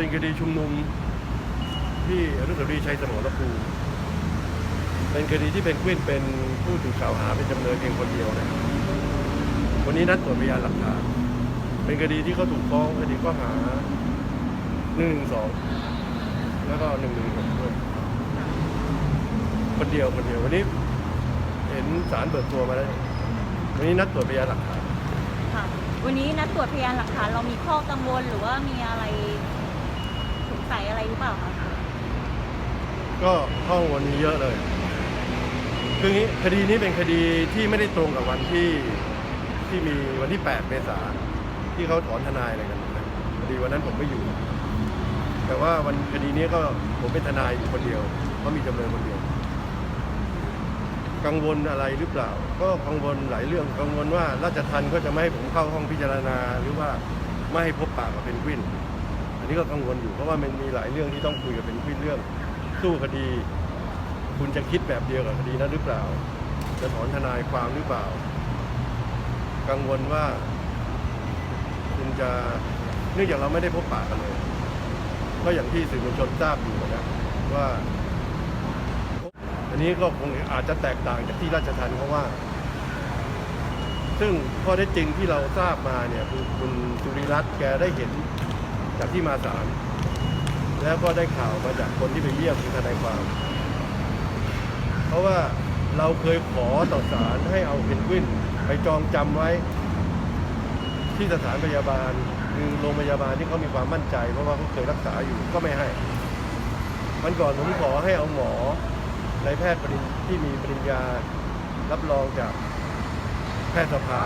เป็นคดีชุมนุมที่อนุสาวรีย์ชัยสมรภูมิเป็นคดีที่เป็นกวินเป็นผู้ถูกกล่าวหาเป็นจำเลยเพียงคนเดียวนะวันนี้นัดตรวจพยานหลักฐานเป็นคดีที่เขาถูกฟ้องคดีข้อหาหนึ่งสองแล้วก็หนึ่งหนึ่งหกด้วยคนเดียวคนเดียววันนี้ เห็นศาลเบิกตัวมาแล้ววันนี้นัดตรวจพยานหลักฐานค่ะวันนี้นัดตรวจพยานหลักฐานเรามีข้อกังวลหรือว่ามีอะไร สัยอะไรหรือเปล่าคะก็ข้อมูลมีเยอะเลย คืองนี้คดีนี้เป็นคดีที่ไม่ได้ตรงกับวันที่ที่มีวันที่ 8 เมษาที่เขาถอนทนายอะไรกันนะพอดีวันนั้นผมไม่อยู่ แต่ว่าวันคดีนี้ก็ผมเป็นทนายอยู่คนเดียวเพราะมีจำเลยคนเดียว กังวลอะไรหรือเปล่า ก็กังวลหลายเรื่องกังวลว่าราชทันก็จะไม่ให้ผมเข้าห้องพิจารณาหรือว่าไม่ให้พบปากกับเพนกวิน นี้ก็กังวลอยู่เพราะว่ามันมีหลายเรื่องที่ต้องคุยกับเพนกวินเรื่องสู้คดี คุณจะคิดแบบเดียวกับคดีนั้นหรือเปล่า จะถอนทนายความหรือเปล่า กังวลว่า คุณจะเนื่องจากเราไม่ได้พบปากกันเลย ก็อย่างที่สื่อมวลชนทราบอยู่นะว่า อันนี้ก็คงอาจจะแตกต่างจากที่ราชทันเพราะว่า ซึ่งข้อเท็จจริงที่เราทราบมาเนี่ยคือคุณสุริรัตน์แกได้เห็น จากที่มาศาลแล้วก็ได้ข่าวมาจากคนที่ไปเยี่ยมคือทนายความ เพราะว่าเราเคยขอต่อศาลให้เอาเพนกวินไปจองจำไว้ ที่สถานพยาบาลคือโรงพยาบาลที่เขามีความมั่นใจ เพราะว่าเขาเคยรักษาอยู่ก็ไม่ให้ มันก่อนผมขอให้เอาหมอในแพทย์ปริญที่มีปริญญารับรองจากแพทยสภา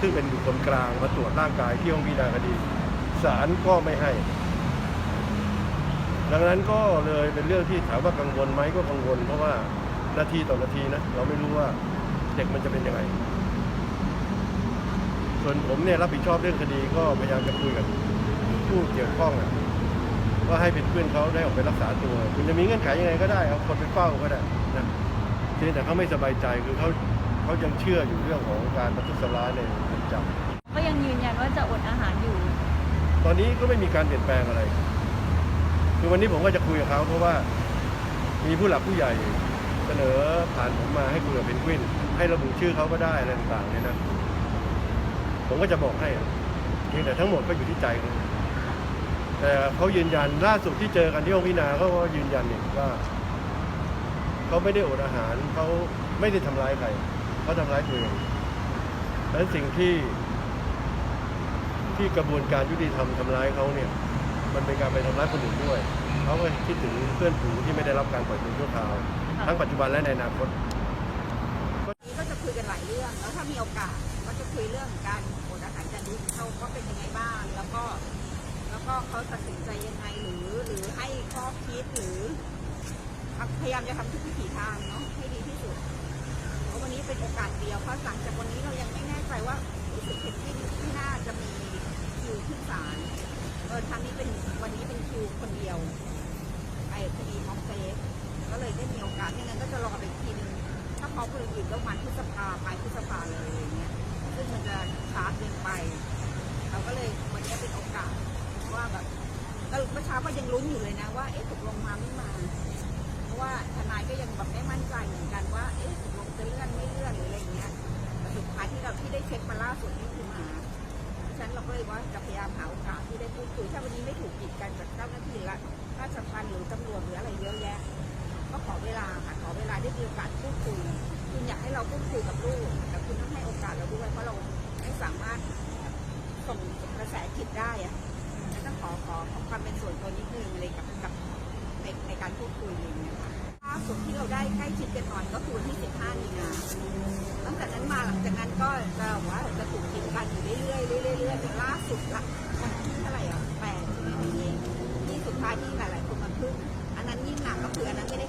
ซึ่งเป็นบุคคลกลางมาตรวจร่างกายที่ห้องพิจารณาคดี ศาลก็ไม่ให้ ดังนั้นก็เลยเป็นเรื่องที่ถามว่ากังวลไหมก็กังวล เพราะว่านาทีต่อนาทีนะเราไม่รู้ว่าเด็กมันจะเป็นยังไง ส่วนผมเนี่ยรับผิดชอบเรื่องคดีก็พยายามจะคุยกับผู้เกี่ยวข้องอะว่าให้เป็นเพื่อนเขาได้ออกไปรักษาตัว คุณจะมีเงื่อนไขยังไงก็ได้เอาคนไปเฝ้าก็ได้นะเพียงแต่เขาไม่สบายใจคือเขาเขายังเชื่ออยู่เรื่องของการประทุษร้ายในเรือนจำก็ยังยืนยันว่าจะอดอาหารอยู่ ตอนนี้ก็ไม่มีการเปลี่ยนแปลงอะไร คือวันนี้ผมก็จะคุยกับเขาเพราะว่ามีผู้หลักผู้ใหญ่เสนอผ่านผมมาให้คุยกับเพนกวิน ให้ระบุชื่อเขาก็ได้อะไรต่างๆเนี่ยนะผมก็จะบอกให้เพียงแต่ทั้งหมดก็อยู่ที่ใจเขาแต่เขายืนยันล่าสุดที่เจอกันที่ห้องพิจารณาเขาก็ยืนยันเนี่ยว่าเขาไม่ได้อดอาหารเขาไม่ได้ทำร้ายใครเขาทำร้ายตัวเองดังนั้นสิ่งที่ ที่กระบวนการยุติธรรมทำร้ายเขาเนี่ยมันเป็นการไปทำร้ายคนอื่นด้วยเขาก็คิดถึงเพื่อนฝูงที่ไม่ได้รับการปล่อยตัวชั่วคราวทั้งปัจจุบันและในอนาคตนี้ก็จะคุยกันหลายเรื่อง แล้วถ้ามีโอกาสก็จะคุยเรื่องการโอดอาหารการดิเขาก็เป็นยังไงบ้าง แล้วก็แล้วก็เขาตัดสินใจยังไงหรือหรือให้ข้อคิดหรือพยายามจะทำทุกวิถีทางเนาะให้ดีที่สุดเพราะวันนี้เป็นโอกาสเดียวเพราะหลังจากวันนี้เรายังไม่แน่ใจว่ารู้สึกเห็นที่ที่น่าจะมีคิวขึ้นศาลเออทางนี้เป็นวันนี้เป็นคิวคนเดียวไอ้คดีม็อกเซฟก็เลยได้มีโอกาสไม่งั้นก็ จะรอไปอีกทีนึงถ้าพอคนอื่นก็มันพฤษภาปลายพฤษภาเลยอะไรเงี้ยซึ่งมันจะช้าเกินไปเราก็เลยวันนี้เป็นโอกาสว่าแบบก็เมื่อเช้าก็ยังลุ้นอยู่เลยนะว่าเอ๊ะตกลงมาไม่มา เพราะว่าทนายก็ยังแบบไม่มั่นใจเหมือนกันว่าเอ๊ะตกลงจะเลื่อนไม่เลื่อนหรืออะไรเงี้ยแต่สุดท้ายที่เราที่ได้เช็คมาล่าสุดนี่คือมาฉันเราก็เลยว่าจะพยายามหาโอกาสที่ได้พูดคุยถ้าวันนี้ไม่ถูกกีดกันจากเจ้าหน้าที่ละราชทัณฑ์หรือตำรวจหรืออะไรเยอะแยะ ก็ขอเวลาค่ะขอเวลาได้มีโอกาสพูดคุยคุณอยากให้เราพูดคุยกับลูกแต่คุณต้องให้โอกาสเราด้วยเพราะเราไม่สามารถส่งกระแสจิตได้อะต้องขอขอขอความเป็นส่วนตัวนิดนึงเลยกับกับในในการพูดคุยอะไรองเงี้ยค่ะล่าสุดที่เราได้ใกล้ชิดกันหน่อยก็คือวันที่ 15 มีนาตั้งแต่นั้นมาหลังจากนั้นก็จะแบบว่าจะถูกกินกันอยู่เรื่อยๆเรื่อยๆเรื่อยๆจนล่าสุดละวันที่เท่าไหร่อะแปดใช่ไหมวันนี้ที่สุดท้ายที่หลายๆคนมาพึ่งอันนั้นยิ่งหนักก็คืออันนั้นไม่ได้